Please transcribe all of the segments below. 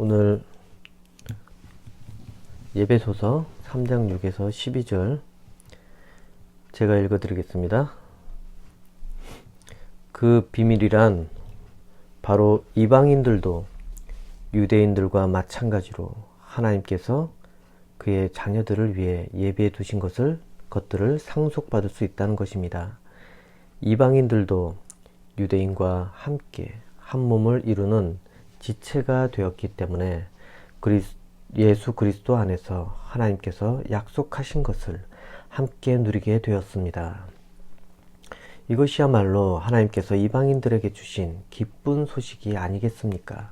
오늘 예배소서 3장 6에서 12절 제가 읽어드리겠습니다. 그 비밀이란 바로 이방인들도 유대인들과 마찬가지로 하나님께서 그의 자녀들을 위해 예배해 두신 것을 것들을 상속받을 수 있다는 것입니다. 이방인들도 유대인과 함께 한 몸을 이루는 지체가 되었기 때문에 그리스, 예수 그리스도 안에서 하나님께서 약속하신 것을 함께 누리게 되었습니다. 이것이야말로 하나님께서 이방인들에게 주신 기쁜 소식이 아니겠습니까?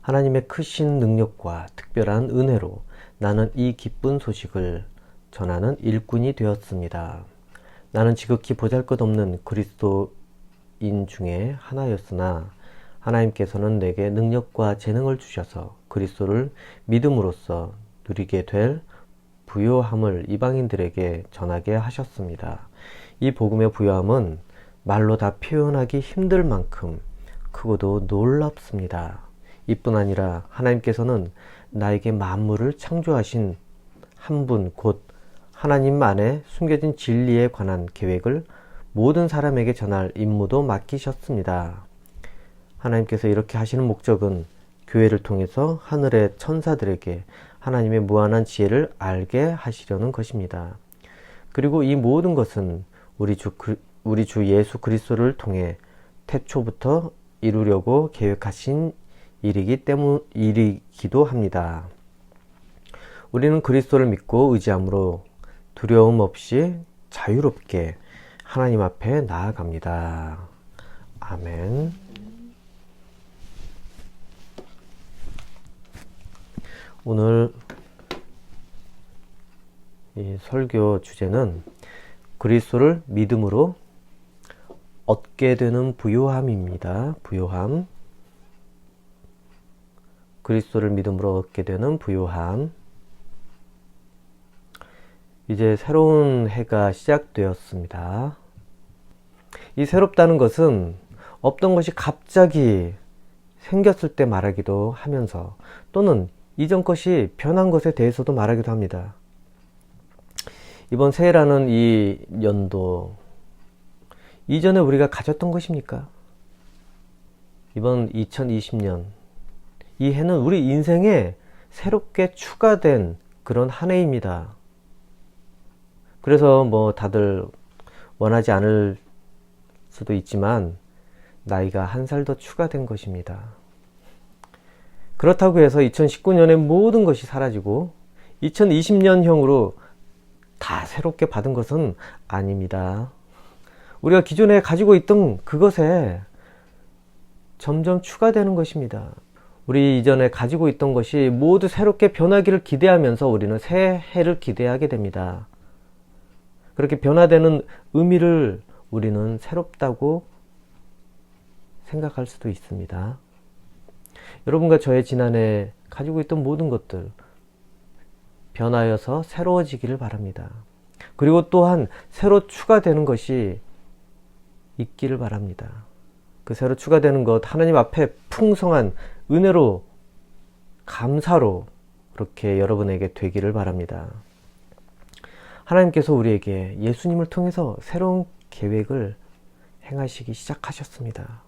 하나님의 크신 능력과 특별한 은혜로 나는 이 기쁜 소식을 전하는 일꾼이 되었습니다. 나는 지극히 보잘것없는 그리스도인 중에 하나였으나 하나님께서는 내게 능력과 재능을 주셔서 그리스도를 믿음으로써 누리게 될 부요함을 이방인들에게 전하게 하셨습니다. 이 복음의 부요함은 말로 다 표현하기 힘들 만큼 크고도 놀랍습니다. 이뿐 아니라 하나님께서는 나에게 만물을 창조하신 한 분 곧 하나님 안에 숨겨진 진리에 관한 계획을 모든 사람에게 전할 임무도 맡기셨습니다. 하나님께서 이렇게 하시는 목적은 교회를 통해서 하늘의 천사들에게 하나님의 무한한 지혜를 알게 하시려는 것입니다. 그리고 이 모든 것은 우리 주, 우리 주 예수 그리스도를 통해 태초부터 이루려고 계획하신 일이기 때문 일이기도 합니다. 우리는 그리스도를 믿고 의지함으로 두려움 없이 자유롭게 하나님 앞에 나아갑니다. 아멘. 오늘 이 설교 주제는 그리스도를 믿음으로 얻게 되는 부요함입니다. 부요함. 그리스도를 믿음으로 얻게 되는 부요함. 이제 새로운 해가 시작되었습니다. 이 새롭다는 것은 없던 것이 갑자기 생겼을 때 말하기도 하면서 또는 이전 것이 변한 것에 대해서도 말하기도 합니다. 이번 새해라는 이 연도 이전에 우리가 가졌던 것입니까? 이번 2020년 이 해는 우리 인생에 새롭게 추가된 그런 한 해입니다. 그래서 뭐 다들 원하지 않을 수도 있지만 나이가 한 살 더 추가된 것입니다. 그렇다고 해서 2019년에 모든 것이 사라지고 2020년형으로 다 새롭게 받은 것은 아닙니다. 우리가 기존에 가지고 있던 그것에 점점 추가되는 것입니다. 우리 이전에 가지고 있던 것이 모두 새롭게 변하기를 기대하면서 우리는 새해를 기대하게 됩니다. 그렇게 변화되는 의미를 우리는 새롭다고 생각할 수도 있습니다. 여러분과 저의 지난해 가지고 있던 모든 것들 변하여서 새로워지기를 바랍니다. 그리고 또한 새로 추가되는 것이 있기를 바랍니다. 그 새로 추가되는 것 하나님 앞에 풍성한 은혜로 감사로 그렇게 여러분에게 되기를 바랍니다. 하나님께서 우리에게 예수님을 통해서 새로운 계획을 행하시기 시작하셨습니다.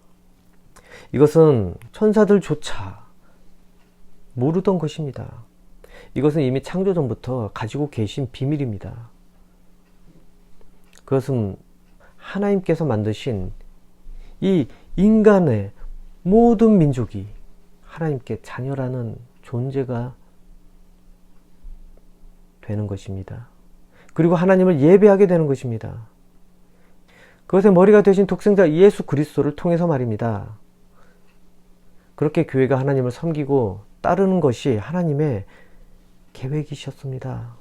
이것은 천사들조차 모르던 것입니다. 이것은 이미 창조 전부터 가지고 계신 비밀입니다. 그것은 하나님께서 만드신 이 인간의 모든 민족이 하나님께 자녀라는 존재가 되는 것입니다. 그리고 하나님을 예배하게 되는 것입니다. 그것의 머리가 되신 독생자 예수 그리스도를 통해서 말입니다. 그렇게 교회가 하나님을 섬기고 따르는 것이 하나님의 계획이셨습니다.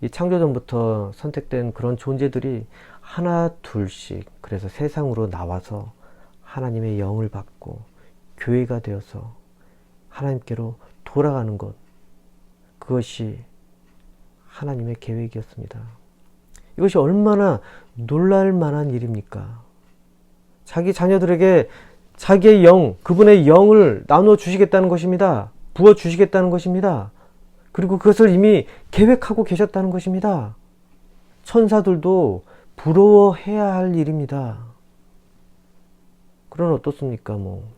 이 창조전부터 선택된 그런 존재들이 하나 둘씩 그래서 세상으로 나와서 하나님의 영을 받고 교회가 되어서 하나님께로 돌아가는 것 그것이 하나님의 계획이었습니다. 이것이 얼마나 놀랄 만한 일입니까? 자기 자녀들에게 자기의 영, 그분의 영을 나누어 주시겠다는 것입니다. 부어 주시겠다는 것입니다. 그리고 그것을 이미 계획하고 계셨다는 것입니다. 천사들도 부러워해야 할 일입니다. 그런 어떻습니까, 뭐.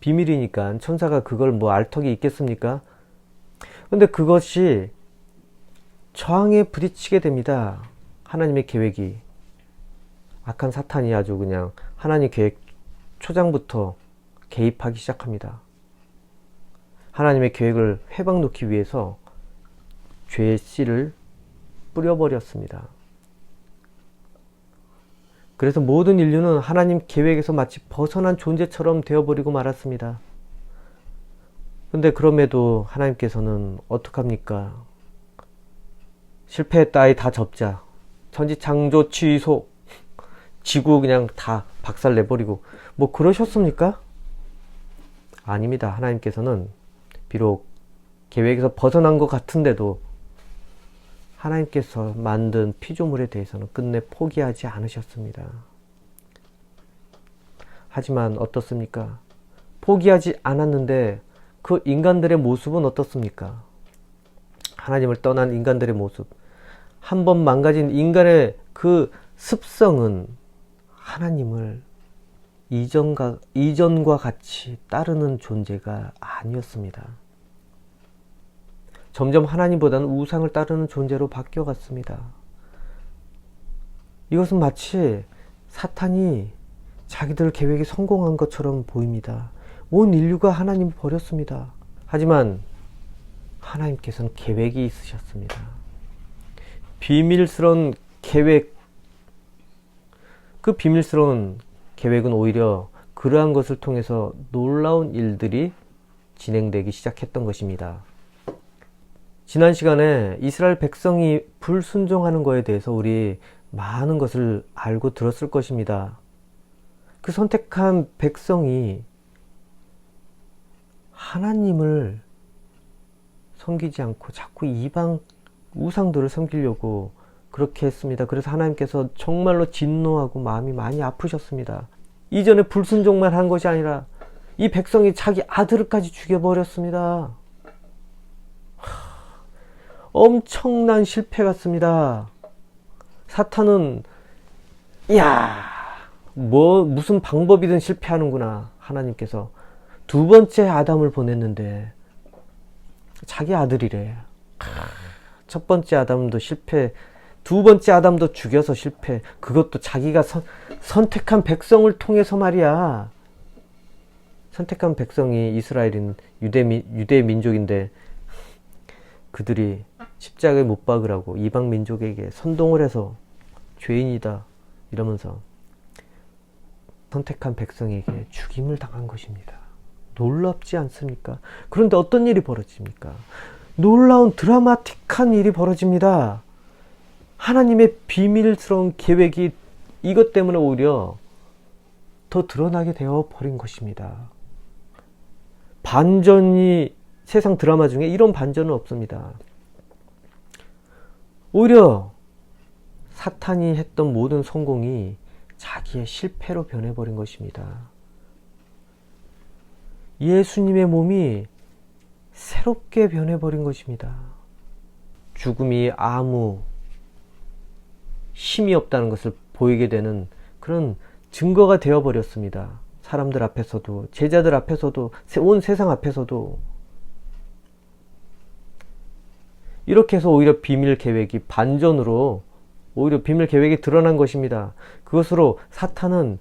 비밀이니까 천사가 그걸 뭐 알턱이 있겠습니까? 근데 그것이 저항에 부딪히게 됩니다. 하나님의 계획이. 악한 사탄이 아주 그냥 하나님 계획 초장부터 개입하기 시작합니다. 하나님의 계획을 회방 놓기 위해서 죄의 씨를 뿌려버렸습니다. 그래서 모든 인류는 하나님 계획에서 마치 벗어난 존재처럼 되어버리고 말았습니다. 근데 그럼에도 하나님께서는 어떡합니까? 실패했다, 아이 다 접자. 천지 창조 취소. 지구 그냥 다 박살 내버리고. 뭐 그러셨습니까? 아닙니다. 하나님께서는 비록 계획에서 벗어난 것 같은데도 하나님께서 만든 피조물에 대해서는 끝내 포기하지 않으셨습니다. 하지만 어떻습니까? 포기하지 않았는데 그 인간들의 모습은 어떻습니까? 하나님을 떠난 인간들의 모습. 한 번 망가진 인간의 그 습성은 하나님을 이전과, 이전과 같이 따르는 존재가 아니었습니다. 점점 하나님보다는 우상을 따르는 존재로 바뀌어갔습니다. 이것은 마치 사탄이 자기들 계획이 성공한 것처럼 보입니다. 온 인류가 하나님을 버렸습니다. 하지만 하나님께서는 계획이 있으셨습니다. 비밀스러운 계획, 그 비밀스러운 계획은 오히려 그러한 것을 통해서 놀라운 일들이 진행되기 시작했던 것입니다. 지난 시간에 이스라엘 백성이 불순종하는 것에 대해서 우리 많은 것을 알고 들었을 것입니다. 그 선택한 백성이 하나님을 섬기지 않고 자꾸 이방 우상들을 섬기려고 그렇게 했습니다. 그래서 하나님께서 정말로 진노하고 마음이 많이 아프셨습니다. 이전에 불순종만 한 것이 아니라 이 백성이 자기 아들까지 죽여버렸습니다. 엄청난 실패 같습니다. 사탄은 야, 뭐 무슨 방법이든 실패하는구나. 하나님께서 두 번째 아담을 보냈는데 자기 아들이래. 첫 번째 아담도 실패, 두 번째 아담도 죽여서 실패. 그것도 자기가 선, 선택한 백성을 통해서 말이야. 선택한 백성이 이스라엘인 유대 민, 유대 민족인데 그들이 십자가에 못 박으라고 이방 민족에게 선동을 해서 죄인이다 이러면서 선택한 백성에게 죽임을 당한 것입니다. 놀랍지 않습니까? 그런데 어떤 일이 벌어집니까? 놀라운 드라마틱한 일이 벌어집니다. 하나님의 비밀스러운 계획이 이것 때문에 오히려 더 드러나게 되어 버린 것입니다. 반전이 세상 드라마 중에 이런 반전은 없습니다. 오히려 사탄이 했던 모든 성공이 자기의 실패로 변해버린 것입니다. 예수님의 몸이 새롭게 변해버린 것입니다. 죽음이 아무 힘이 없다는 것을 보이게 되는 그런 증거가 되어 버렸습니다. 사람들 앞에서도, 제자들 앞에서도, 온 세상 앞에서도. 이렇게 해서 오히려 비밀 계획이 반전으로 오히려 비밀 계획이 드러난 것입니다. 그것으로 사탄은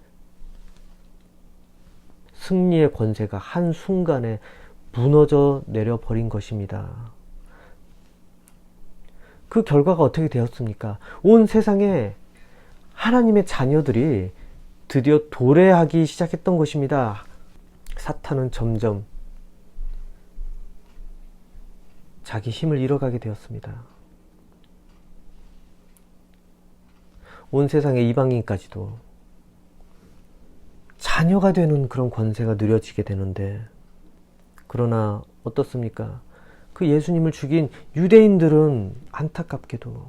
승리의 권세가 한순간에 무너져 내려 버린 것입니다. 그 결과가 어떻게 되었습니까? 온 세상에 하나님의 자녀들이 드디어 도래하기 시작했던 것입니다. 사탄은 점점 자기 힘을 잃어가게 되었습니다. 온 세상의 이방인까지도 자녀가 되는 그런 권세가 누려지게 되는데, 그러나 어떻습니까? 그 예수님을 죽인 유대인들은 안타깝게도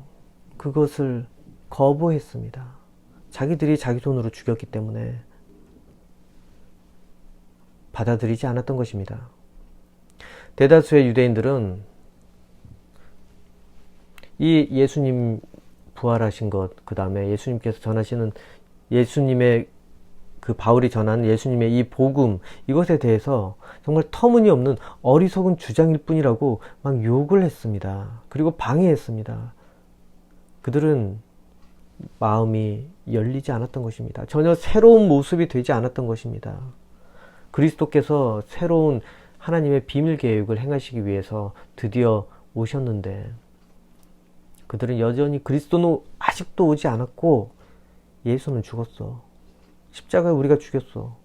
그것을 거부했습니다. 자기들이 자기 손으로 죽였기 때문에 받아들이지 않았던 것입니다. 대다수의 유대인들은 이 예수님 부활하신 것, 그 다음에 예수님께서 전하시는 예수님의 그 바울이 전한 예수님의 이 복음, 이것에 대해서 정말 터무니없는 어리석은 주장일 뿐이라고 막 욕을 했습니다. 그리고 방해했습니다. 그들은 마음이 열리지 않았던 것입니다. 전혀 새로운 모습이 되지 않았던 것입니다. 그리스도께서 새로운 하나님의 비밀 계획을 행하시기 위해서 드디어 오셨는데 그들은 여전히 그리스도는 아직도 오지 않았고 예수는 죽었어. 십자가에 우리가 죽였어.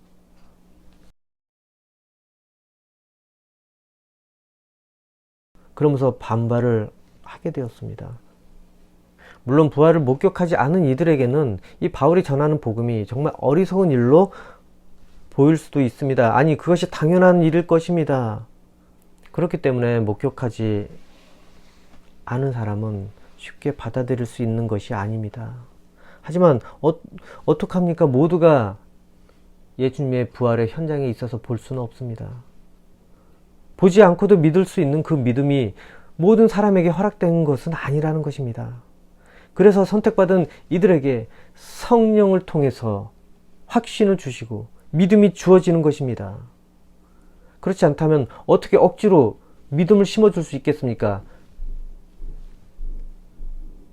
그러면서 반발을 하게 되었습니다. 물론 부활을 목격하지 않은 이들에게는 이 바울이 전하는 복음이 정말 어리석은 일로 보일 수도 있습니다. 아니, 그것이 당연한 일일 것입니다. 그렇기 때문에 목격하지 않은 사람은 쉽게 받아들일 수 있는 것이 아닙니다. 하지만 어, 어떡합니까? 모두가 예수님의 부활의 현장에 있어서 볼 수는 없습니다. 보지 않고도 믿을 수 있는 그 믿음이 모든 사람에게 허락된 것은 아니라는 것입니다. 그래서 선택받은 이들에게 성령을 통해서 확신을 주시고 믿음이 주어지는 것입니다. 그렇지 않다면 어떻게 억지로 믿음을 심어줄 수 있겠습니까?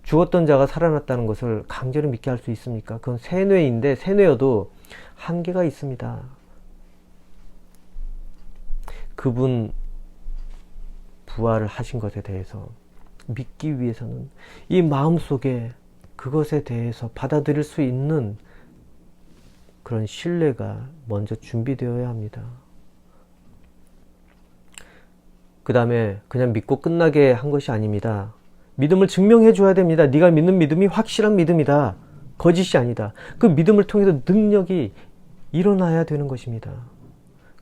죽었던 자가 살아났다는 것을 강제로 믿게 할 수 있습니까? 그건 세뇌인데 세뇌여도 한계가 있습니다. 그분 부활을 하신 것에 대해서 믿기 위해서는 이 마음 속에 그것에 대해서 받아들일 수 있는 그런 신뢰가 먼저 준비되어야 합니다. 그 다음에 그냥 믿고 끝나게 한 것이 아닙니다. 믿음을 증명해 줘야 됩니다. 네가 믿는 믿음이 확실한 믿음이다. 거짓이 아니다. 그 믿음을 통해서 능력이 일어나야 되는 것입니다.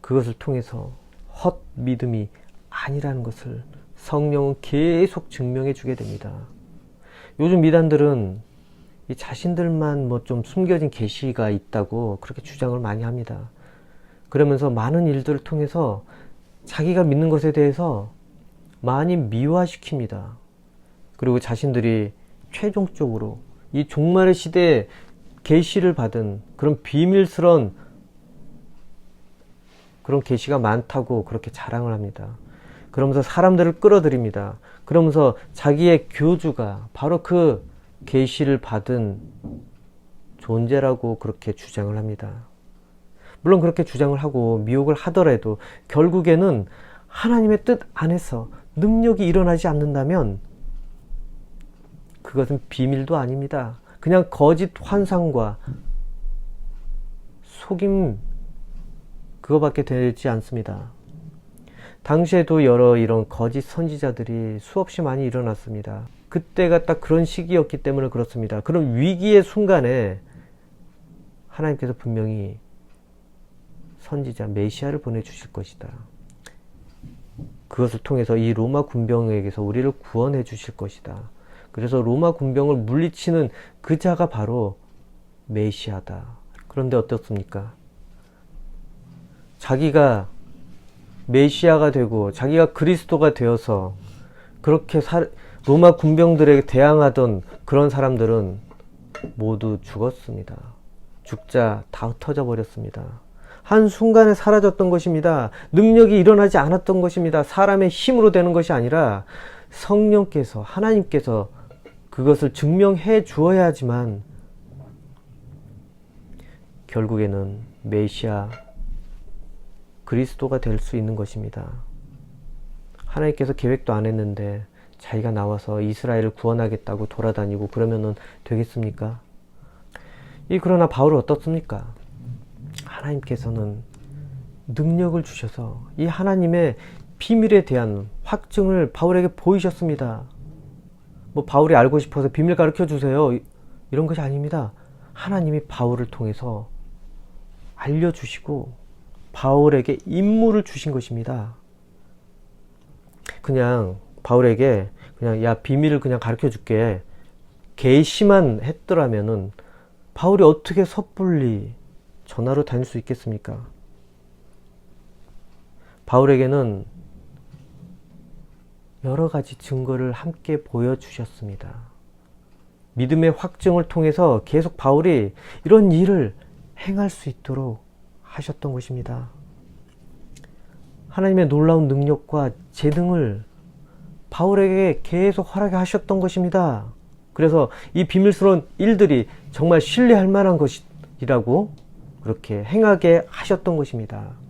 그것을 통해서 헛 믿음이 아니라는 것을 성령은 계속 증명해 주게 됩니다. 요즘 미단들은 이 자신들만 뭐 좀 숨겨진 계시가 있다고 그렇게 주장을 많이 합니다. 그러면서 많은 일들을 통해서 자기가 믿는 것에 대해서 많이 미화시킵니다. 그리고 자신들이 최종적으로 이 종말의 시대에 계시를 받은 그런 비밀스러운 그런 계시가 많다고 그렇게 자랑을 합니다. 그러면서 사람들을 끌어들입니다. 그러면서 자기의 교주가 바로 그 계시를 받은 존재라고 그렇게 주장을 합니다. 물론 그렇게 주장을 하고 미혹을 하더라도 결국에는 하나님의 뜻 안에서 능력이 일어나지 않는다면 그것은 비밀도 아닙니다. 그냥 거짓 환상과 속임 그거밖에 되지 않습니다. 당시에도 여러 이런 거짓 선지자들이 수없이 많이 일어났습니다. 그때가 딱 그런 시기였기 때문에 그렇습니다. 그런 위기의 순간에 하나님께서 분명히 선지자 메시아를 보내주실 것이다. 그것을 통해서 이 로마 군병에게서 우리를 구원해 주실 것이다. 그래서 로마 군병을 물리치는 그 자가 바로 메시아다. 그런데 어떻습니까? 자기가 메시아가 되고 자기가 그리스도가 되어서 그렇게 사, 로마 군병들에게 대항하던 그런 사람들은 모두 죽었습니다. 죽자 다 흩어져 버렸습니다. 한순간에 사라졌던 것입니다. 능력이 일어나지 않았던 것입니다. 사람의 힘으로 되는 것이 아니라 성령께서, 하나님께서 그것을 증명해 주어야지만 결국에는 메시아 그리스도가 될 수 있는 것입니다. 하나님께서 계획도 안 했는데 자기가 나와서 이스라엘을 구원하겠다고 돌아다니고 그러면은 되겠습니까? 이 그러나 바울은 어떻습니까? 하나님께서는 능력을 주셔서 이 하나님의 비밀에 대한 확증을 바울에게 보이셨습니다. 뭐 바울이 알고 싶어서 비밀 가르쳐 주세요. 이런 것이 아닙니다. 하나님이 바울을 통해서 알려주시고 바울에게 임무를 주신 것입니다. 그냥 바울에게 그냥 야 비밀을 그냥 가르쳐 줄게 계시만 했더라면은 바울이 어떻게 섣불리 전하러 다닐 수 있겠습니까? 바울에게는 여러 가지 증거를 함께 보여주셨습니다. 믿음의 확증을 통해서 계속 바울이 이런 일을 행할 수 있도록 하셨던 것입니다. 하나님의 놀라운 능력과 재능을 바울에게 계속 허락해 하셨던 것입니다. 그래서 이 비밀스러운 일들이 정말 신뢰할 만한 것이라고 그렇게 행하게 하셨던 것입니다.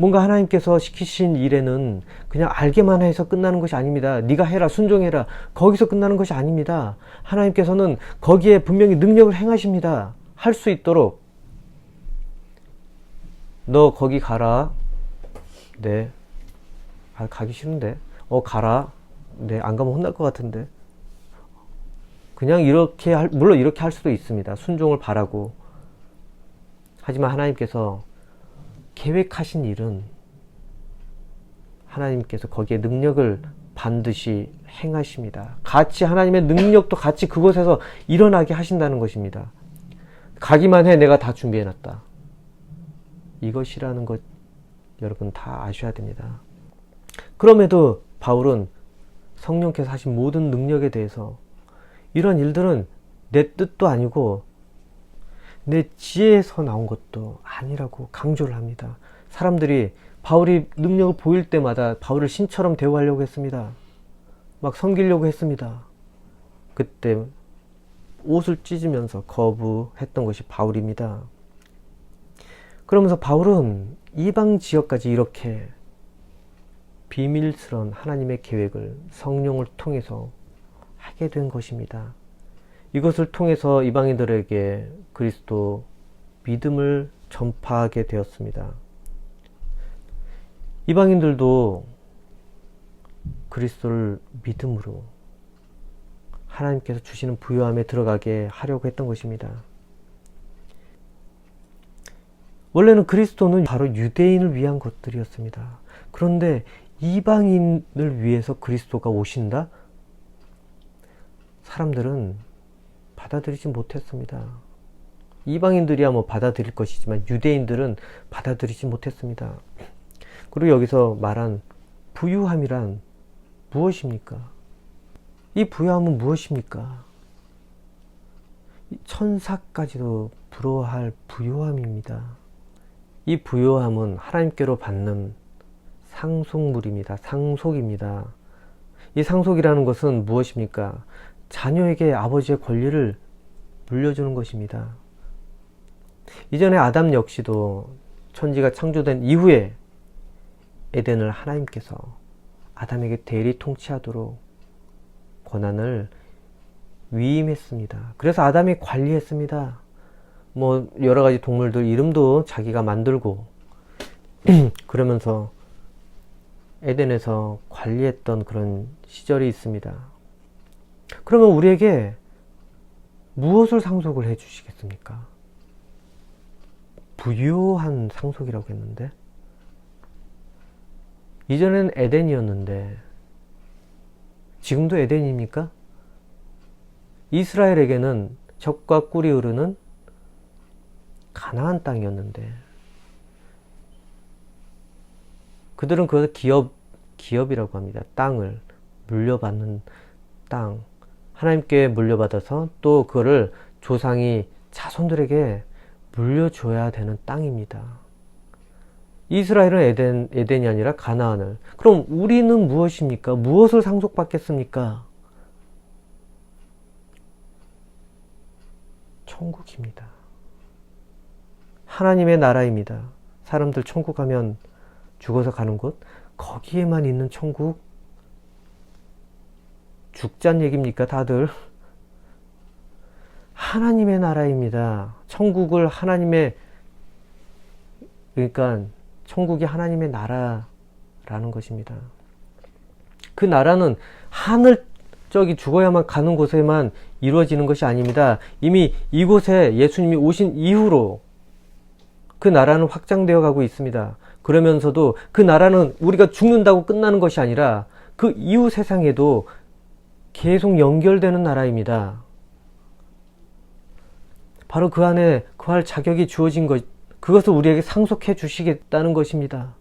뭔가 하나님께서 시키신 일에는 그냥 알게만 해서 끝나는 것이 아닙니다. 네가 해라, 순종해라. 거기서 끝나는 것이 아닙니다. 하나님께서는 거기에 분명히 능력을 행하십니다. 할 수 있도록 너 거기 가라. 네. 아, 가기 싫은데. 어, 가라. 네, 안 가면 혼날 것 같은데. 그냥 이렇게 할, 물론 이렇게 할 수도 있습니다. 순종을 바라고. 하지만 하나님께서 계획하신 일은 하나님께서 거기에 능력을 반드시 행하십니다. 같이 하나님의 능력도 같이 그곳에서 일어나게 하신다는 것입니다. 가기만 해 내가 다 준비해 놨다. 이것이라는 것 여러분 다 아셔야 됩니다. 그럼에도 바울은 성령께서 하신 모든 능력에 대해서 이런 일들은 내 뜻도 아니고 내 지혜에서 나온 것도 아니라고 강조를 합니다. 사람들이 바울이 능력을 보일 때마다 바울을 신처럼 대우하려고 했습니다. 막 섬기려고 했습니다. 그때 옷을 찢으면서 거부했던 것이 바울입니다. 그러면서 바울은 이방 지역까지 이렇게 비밀스러운 하나님의 계획을 성령을 통해서 하게 된 것입니다. 이것을 통해서 이방인들에게 그리스도 믿음을 전파하게 되었습니다. 이방인들도 그리스도를 믿음으로 하나님께서 주시는 부요함에 들어가게 하려고 했던 것입니다. 원래는 그리스도는 바로 유대인을 위한 것들이었습니다. 그런데 이방인을 위해서 그리스도가 오신다? 사람들은 받아들이지 못했습니다. 이방인들이야 뭐 받아들일 것이지만 유대인들은 받아들이지 못했습니다. 그리고 여기서 말한 부유함이란 무엇입니까? 이 부유함은 무엇입니까? 천사까지도 부러워할 부요함입니다. 이 부요함은 하나님께로 받는 상속물입니다. 상속입니다. 이 상속이라는 것은 무엇입니까? 자녀에게 아버지의 권리를 물려주는 것입니다. 이전에 아담 역시도 천지가 창조된 이후에 에덴을 하나님께서 아담에게 대리 통치하도록 권한을 위임했습니다. 그래서 아담이 관리했습니다. 뭐 여러 가지 동물들 이름도 자기가 만들고 그러면서 에덴에서 관리했던 그런 시절이 있습니다. 그러면 우리에게 무엇을 상속을 해 주시겠습니까? 부유한 상속이라고 했는데 이전엔 에덴이었는데 지금도 에덴입니까? 이스라엘에게는 적과 꿀이 흐르는 가나안 땅이었는데 그들은 그것을 기업 기업이라고 합니다. 땅을 물려받는 땅 하나님께 물려받아서 또 그거를 조상이 자손들에게 물려줘야 되는 땅입니다. 이스라엘은 에덴, 에덴이 아니라 가나안을. 그럼 우리는 무엇입니까? 무엇을 상속받겠습니까? 천국입니다. 하나님의 나라입니다. 사람들 천국 가면 죽어서 가는 곳, 거기에만 있는 천국, 죽잔 얘기입니까, 다들? 하나님의 나라입니다. 천국을 하나님의, 그러니까 천국이 하나님의 나라라는 것입니다. 그 나라는 하늘 저기 죽어야만 가는 곳에만 이루어지는 것이 아닙니다. 이미 이곳에 예수님이 오신 이후로 그 나라는 확장되어 가고 있습니다. 그러면서도 그 나라는 우리가 죽는다고 끝나는 것이 아니라 그 이후 세상에도 계속 연결되는 나라입니다. 바로 그 안에 거할 자격이 주어진 것, 그것을 우리에게 상속해 주시겠다는 것입니다.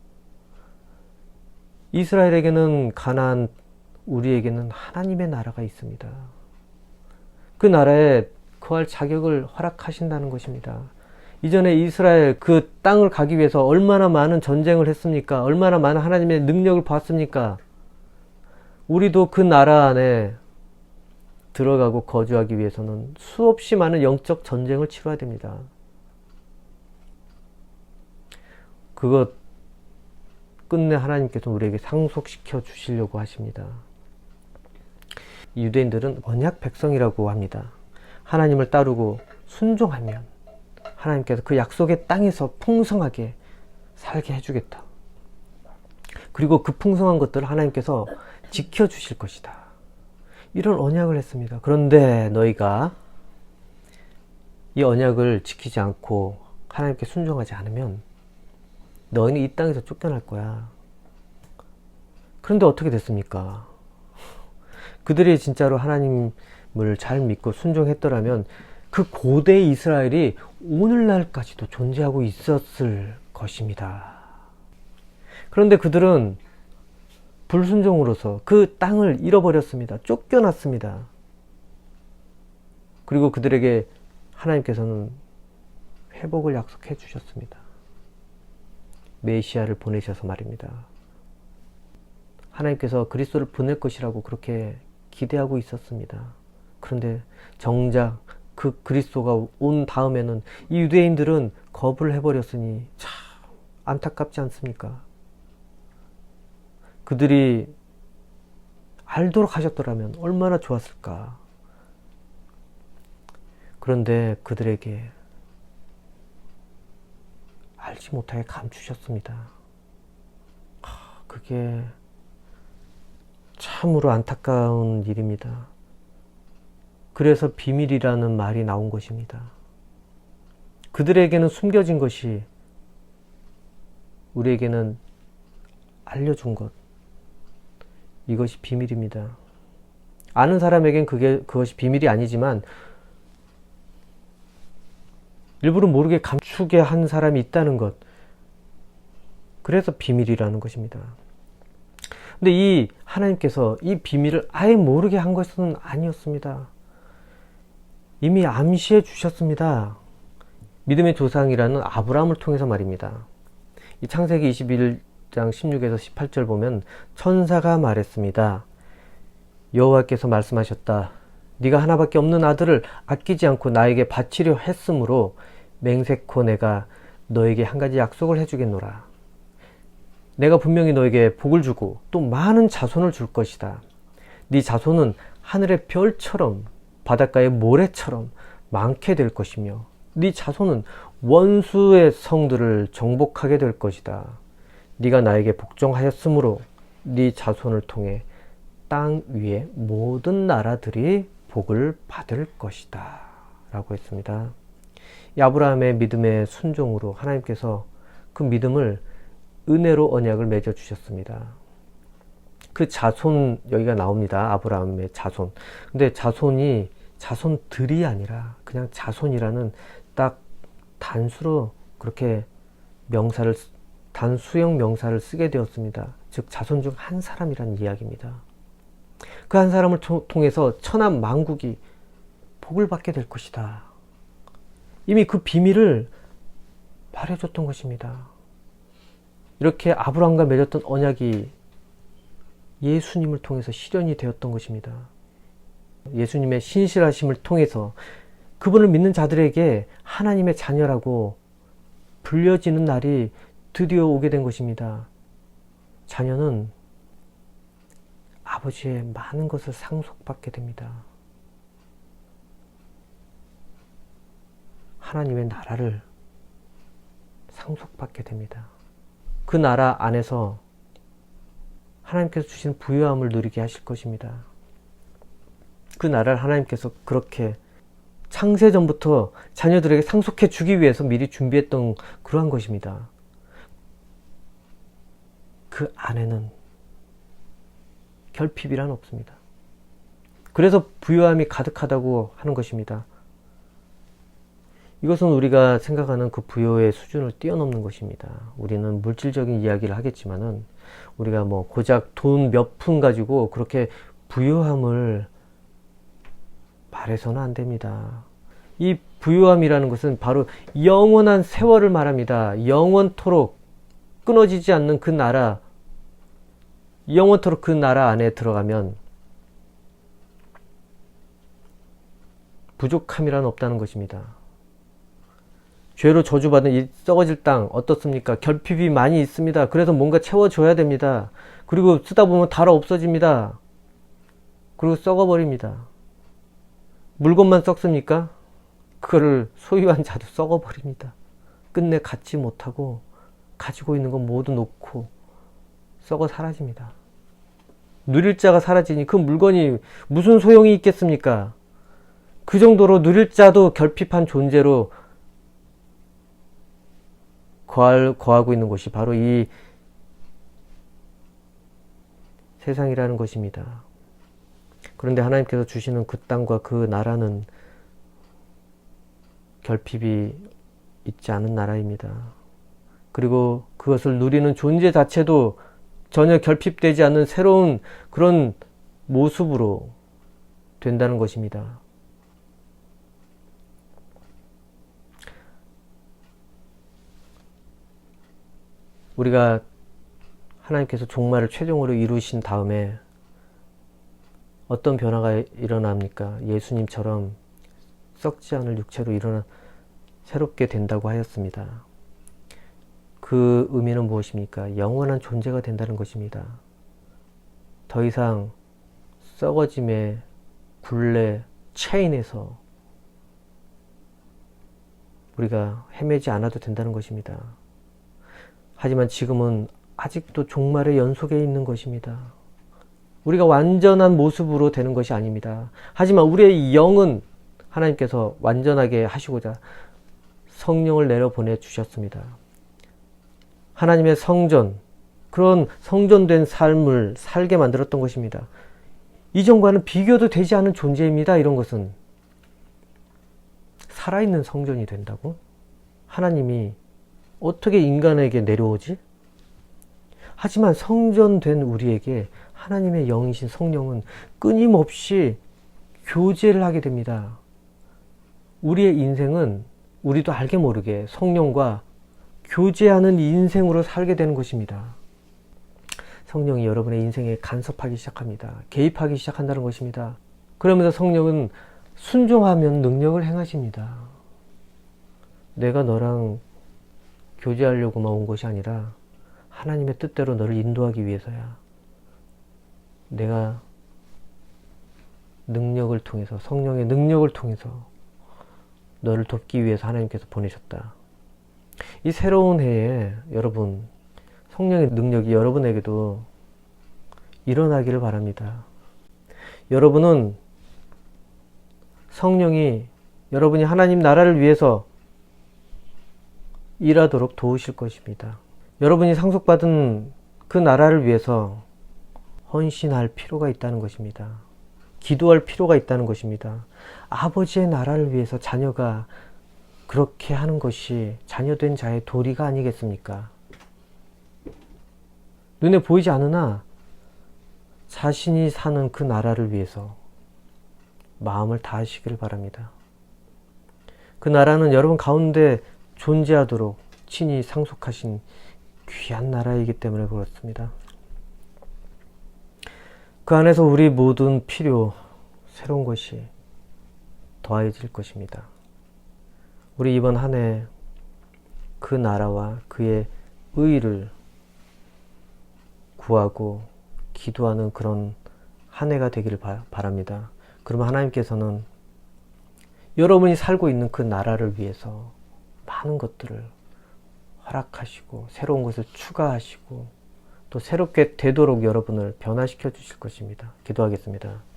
이스라엘에게는 가나안, 우리에게는 하나님의 나라가 있습니다. 그 나라에 거할 자격을 허락하신다는 것입니다. 이전에 이스라엘 그 땅을 가기 위해서 얼마나 많은 전쟁을 했습니까? 얼마나 많은 하나님의 능력을 봤습니까? 우리도 그 나라 안에 들어가고 거주하기 위해서는 수없이 많은 영적 전쟁을 치러야 됩니다. 그것 끝내 하나님께서 우리에게 상속시켜 주시려고 하십니다. 유대인들은 언약 백성이라고 합니다. 하나님을 따르고 순종하면 하나님께서 그 약속의 땅에서 풍성하게 살게 해주겠다. 그리고 그 풍성한 것들을 하나님께서 지켜주실 것이다. 이런 언약을 했습니다. 그런데 너희가 이 언약을 지키지 않고 하나님께 순종하지 않으면 너희는 이 땅에서 쫓겨날 거야. 그런데 어떻게 됐습니까? 그들이 진짜로 하나님을 잘 믿고 순종했더라면 그 고대 이스라엘이 오늘날까지도 존재하고 있었을 것입니다. 그런데 그들은 불순종으로서 그 땅을 잃어버렸습니다. 쫓겨났습니다. 그리고 그들에게 하나님께서는 회복을 약속해 주셨습니다. 메시아를 보내셔서 말입니다. 하나님께서 그리스도를 보낼 것이라고 그렇게 기대하고 있었습니다. 그런데 정작 그 그리스도가 온 다음에는 이 유대인들은 거부를 해버렸으니 참 안타깝지 않습니까? 그들이 알도록 하셨더라면 얼마나 좋았을까. 그런데 그들에게 알지 못하게 감추셨습니다. 그게 참으로 안타까운 일입니다. 그래서 비밀이라는 말이 나온 것입니다. 그들에게는 숨겨진 것이 우리에게는 알려준 것. 이것이 비밀입니다. 아는 사람에겐 그게, 그것이 비밀이 아니지만 일부러 모르게 감추게 한 사람이 있다는 것. 그래서 비밀이라는 것입니다. 근데 이 하나님께서 이 비밀을 아예 모르게 한 것은 아니었습니다. 이미 암시해 주셨습니다. 믿음의 조상이라는 아브라함을 통해서 말입니다. 이 창세기 21 장 16에서 18절 보면 천사가 말했습니다. 여호와께서 말씀하셨다. 네가 하나밖에 없는 아들을 아끼지 않고 나에게 바치려 했으므로 맹세코 내가 너에게 한 가지 약속을 해주겠노라. 내가 분명히 너에게 복을 주고 또 많은 자손을 줄 것이다. 네 자손은 하늘의 별처럼 바닷가의 모래처럼 많게 될 것이며 네 자손은 원수의 성들을 정복하게 될 것이다. 네가 나에게 복종하였으므로 네 자손을 통해 땅 위의 모든 나라들이 복을 받을 것이다. 라고 했습니다. 아브라함의 믿음의 순종으로 하나님께서 그 믿음을 은혜로 언약을 맺어 주셨습니다. 그 자손 여기가 나옵니다. 아브라함의 자손. 근데 자손이 자손들이 아니라 그냥 자손이라는 딱 단수로 그렇게 명사를 단수형 명사를 쓰게 되었습니다. 즉 자손 중 한 사람이라는 이야기입니다. 그 한 사람을 통해서 천한 만국이 복을 받게 될 것이다. 이미 그 비밀을 말해줬던 것입니다. 이렇게 아브라함과 맺었던 언약이 예수님을 통해서 실현이 되었던 것입니다. 예수님의 신실하심을 통해서 그분을 믿는 자들에게 하나님의 자녀라고 불려지는 날이 드디어 오게 된 것입니다. 자녀는 아버지의 많은 것을 상속받게 됩니다. 하나님의 나라를 상속받게 됩니다. 그 나라 안에서 하나님께서 주신 부유함을 누리게 하실 것입니다. 그 나라를 하나님께서 그렇게 창세전부터 자녀들에게 상속해 주기 위해서 미리 준비했던 그러한 것입니다. 그 안에는 결핍이란 없습니다. 그래서 부유함이 가득하다고 하는 것입니다. 이것은 우리가 생각하는 그 부여의 수준을 뛰어넘는 것입니다. 우리는 물질적인 이야기를 하겠지만은 우리가 뭐 고작 돈 몇 푼 가지고 그렇게 부유함을 말해서는 안 됩니다. 이 부유함이라는 것은 바로 영원한 세월을 말합니다. 영원토록 끊어지지 않는 그 나라, 영원토록 그 나라 안에 들어가면 부족함이란 없다는 것입니다. 죄로 저주받은 이 썩어질 땅 어떻습니까? 결핍이 많이 있습니다. 그래서 뭔가 채워줘야 됩니다. 그리고 쓰다 보면 달아 없어집니다. 그리고 썩어버립니다. 물건만 썩습니까? 그거를 소유한 자도 썩어버립니다. 끝내 갖지 못하고 가지고 있는 건 모두 놓고 썩어 사라집니다. 누릴 자가 사라지니 그 물건이 무슨 소용이 있겠습니까? 그 정도로 누릴 자도 결핍한 존재로 거할, 거하고 있는 곳이 바로 이 세상이라는 것입니다. 그런데 하나님께서 주시는 그 땅과 그 나라는 결핍이 있지 않은 나라입니다. 그리고 그것을 누리는 존재 자체도 전혀 결핍되지 않는 새로운 그런 모습으로 된다는 것입니다. 우리가 하나님께서 종말을 최종으로 이루신 다음에 어떤 변화가 일어납니까? 예수님처럼 썩지 않을 육체로 일어나 새롭게 된다고 하였습니다. 그 의미는 무엇입니까? 영원한 존재가 된다는 것입니다. 더 이상 썩어짐의 굴레, 체인에서 우리가 헤매지 않아도 된다는 것입니다. 하지만 지금은 아직도 종말의 연속에 있는 것입니다. 우리가 완전한 모습으로 되는 것이 아닙니다. 하지만 우리의 영은 하나님께서 완전하게 하시고자 성령을 내려 보내 주셨습니다. 하나님의 성전, 그런 성전된 삶을 살게 만들었던 것입니다. 이전과는 비교도 되지 않은 존재입니다. 이런 것은. 살아있는 성전이 된다고? 하나님이 어떻게 인간에게 내려오지? 하지만 성전된 우리에게 하나님의 영이신 성령은 끊임없이 교제를 하게 됩니다. 우리의 인생은 우리도 알게 모르게 성령과 교제하는 인생으로 살게 되는 것입니다. 성령이 여러분의 인생에 간섭하기 시작합니다. 개입하기 시작한다는 것입니다. 그러면서 성령은 순종하면 능력을 행하십니다. 내가 너랑 교제하려고만 온 것이 아니라 하나님의 뜻대로 너를 인도하기 위해서야. 내가 능력을 통해서, 성령의 능력을 통해서 너를 돕기 위해서 하나님께서 보내셨다. 이 새로운 해에 여러분, 성령의 능력이 여러분에게도 일어나기를 바랍니다. 여러분은 성령이 여러분이 하나님 나라를 위해서 일하도록 도우실 것입니다. 여러분이 상속받은 그 나라를 위해서 헌신할 필요가 있다는 것입니다. 기도할 필요가 있다는 것입니다. 아버지의 나라를 위해서 자녀가 그렇게 하는 것이 자녀된 자의 도리가 아니겠습니까? 눈에 보이지 않으나 자신이 사는 그 나라를 위해서 마음을 다하시길 바랍니다. 그 나라는 여러분 가운데 존재하도록 친히 상속하신 귀한 나라이기 때문에 그렇습니다. 그 안에서 우리 모든 필요, 새로운 것이 더해질 것입니다. 우리 이번 한 해 그 나라와 그의 의를 구하고 기도하는 그런 한 해가 되기를 바, 바랍니다. 그러면 하나님께서는 여러분이 살고 있는 그 나라를 위해서 많은 것들을 허락하시고 새로운 것을 추가하시고 또 새롭게 되도록 여러분을 변화시켜 주실 것입니다. 기도하겠습니다.